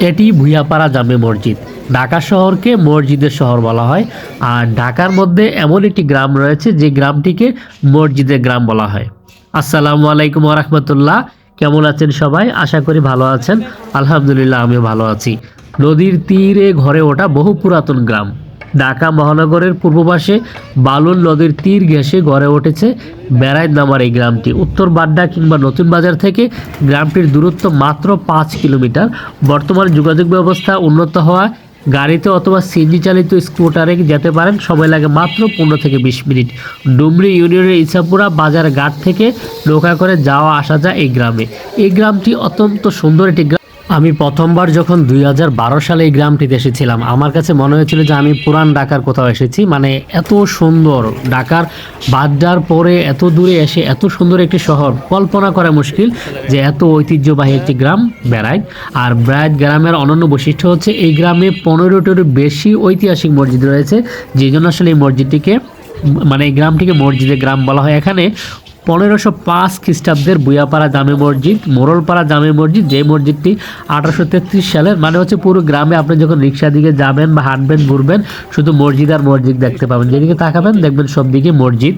এটি ভুইয়াপাড়া জামে মসজিদ। ঢাকা শহরকে মসজিদের শহর বলা হয়। আর ঢাকার মধ্যে এমন একটি গ্রাম রয়েছে যে গ্রামটিকে মসজিদের গ্রাম বলা হয়। আসসালামু আলাইকুম রহমতুল্লাহ। কেমন আছেন সবাই? আশা করি ভালো আছেন। আলহামদুলিল্লাহ, আমিও ভালো আছি। নদীর তীরে ঘরে ওঠা বহু পুরাতন গ্রাম। ঢাকা মহানগরের পূর্ব পাশে বালুল নদীর তীর ঘেঁষে গড়ে উঠেছে বেড়াইত নামার এই গ্রামটি। উত্তর বাড্ডা কিংবা নতুন বাজার থেকে গ্রামটির দূরত্ব মাত্র পাঁচ কিলোমিটার। বর্তমান যোগাযোগ ব্যবস্থা উন্নত হওয়া, গাড়িতে অথবা সিএনজি চালিত স্কুটারে যেতে পারেন, সময় লাগে মাত্র পনেরো থেকে বিশ মিনিট। ডুমরি ইউনিয়নের ইসাপুরা বাজার ঘাট থেকে নৌকা করে যাওয়া আসা যায় এই গ্রামে। এই গ্রামটি অত্যন্ত সুন্দর একটি গ্রাম। আমি প্রথমবার যখন দুই হাজার বারো সালে এই গ্রামটিতে এসেছিলাম, আমার কাছে মনে হয়েছিল যে আমি পুরান ঢাকার কোথাও এসেছি। মানে এত সুন্দর, ঢাকার বাড্ডার পরে এত দূরে এসে এত সুন্দর একটি শহর, কল্পনা করা মুশকিল যে এত ঐতিহ্যবাহী একটি গ্রাম বেড়ায় আর ব্রাইট গ্রামের অনন্য বৈশিষ্ট্য হচ্ছে এই গ্রামে পনেরোটির বেশি ঐতিহাসিক মসজিদ রয়েছে যে জন্য আসলে এই মসজিদটিকে মানে এই গ্রামটিকে মসজিদের গ্রাম বলা হয়। এখানে পনেরোশো পাঁচ খ্রিস্টাব্দের বুয়াপাড়া জামে মসজিদ, মোরলপাড়া জামে মসজিদ যে মসজিদটি আঠারোশো তেত্রিশ সালের মানে হচ্ছে পুরো গ্রামে আপনি যখন রিক্সা দিকে যাবেন বা হাঁটবেন, ঘুরবেন, শুধু মসজিদ আর মসজিদ দেখতে পাবেন। যেদিকে তাকাবেন দেখবেন সব দিকে মসজিদ।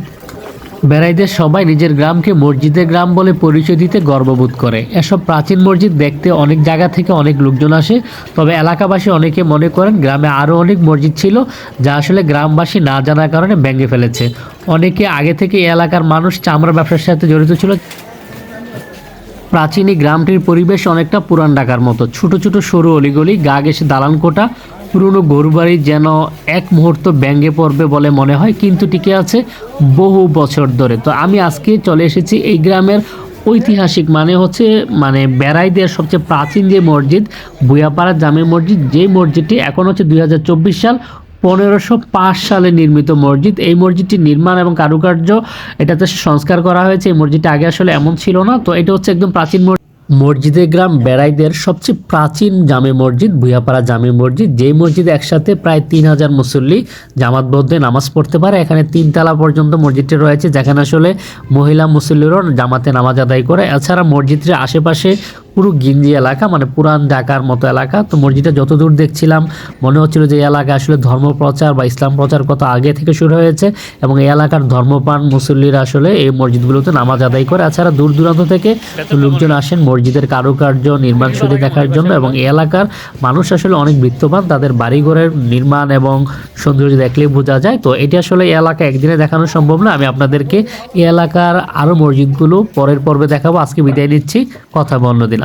বেড়াইদের সবাই নিজের গ্রামকে মসজিদের গ্রাম বলে পরিচয় দিতে গর্ববোধ করে। এসব প্রাচীন মসজিদ দেখতে অনেক জায়গা থেকে অনেক লোকজন আসে, তবে এলাকাবাসী অনেকে মনে করেন গ্রামে আরও অনেক মসজিদ ছিল, যা আসলে গ্রামবাসী না জানার কারণে ভেঙে ফেলেছে। অনেকে আগে থেকে এলাকার মানুষ চামড়া ব্যবসার সাথে জড়িত ছিল। প্রাচীন এই গ্রামটির পরিবেশ অনেকটা পুরান ঢাকার মতো। ছোট ছোট সরু অলিগলি, গা ঘেঁষে দালান কোটা পুরনো গরুবাড়ি যেন এক মুহূর্ত ব্যঙ্গে পড়বে বলে মনে হয়, কিন্তু টিকে আছে বহু বছর ধরে। তো আমি আজকে চলে এসেছি এই গ্রামের ঐতিহাসিক মানে হচ্ছে মানে বেড়াইদের সবচেয়ে প্রাচীন যে মসজিদ, বুয়াপাড়া জামে মসজিদ, যে মসজিদটি এখন হচ্ছে দুই হাজার চব্বিশ সাল পনেরোশো সালে নির্মিত মসজিদ। এই মসজিদটির নির্মাণ এবং কারুকার্য এটাতে সংস্কার করা হয়েছে। এই মসজিদটা আগে আসলে এমন ছিল না। তো এটা হচ্ছে একদম প্রাচীন মসজিদ। মসজিদের গ্রাম বেড়াইদের সবচেয়ে প্রাচীন জামে মসজিদ ভুয়াপাড়া জামে মসজিদ। যেই মসজিদে একসাথে প্রায় তিন হাজার মুসল্লি জামাতবদ্ধে নামাজ পড়তে পারে। এখানে তিনতলা পর্যন্ত মসজিদটি রয়েছে, যেখানে আসলে মহিলা মুসল্লিরও জামাতে নামাজ আদায় করে। এছাড়া মসজিদটির আশেপাশে পুরো গিঞ্জি এলাকা মানে পুরান ঢাকার মতো এলাকা। তো মসজিদটা যতদূর দেখছিলাম, মনে হচ্ছিল যে এলাকা আসলে ধর্ম প্রচার বা ইসলাম প্রচার কত আগে থেকে শুরু হয়েছে এবং এই এলাকার ধর্মপ্রাণ মুসল্লিরা আসলে এই মসজিদগুলোতে নামাজ আদায় করে। এছাড়া দূর দূরান্ত থেকে লোকজন আসেন মসজিদের কারুকার্য, নির্মাণ শৈলী দেখার জন্য এবং এই এলাকার মানুষ আসলে অনেক বৃত্তবান। তাদের বাড়িঘরের নির্মাণ এবং সৌন্দর্য দেখলেই বোঝা যায়। তো এটি আসলে এই এলাকা একদিনে দেখানো সম্ভব না। আমি আপনাদেরকে এই এলাকার আরও মসজিদগুলো পরের পর্বে দেখাবো। আজকে বিদায় নিচ্ছি। কথা বন্য দিন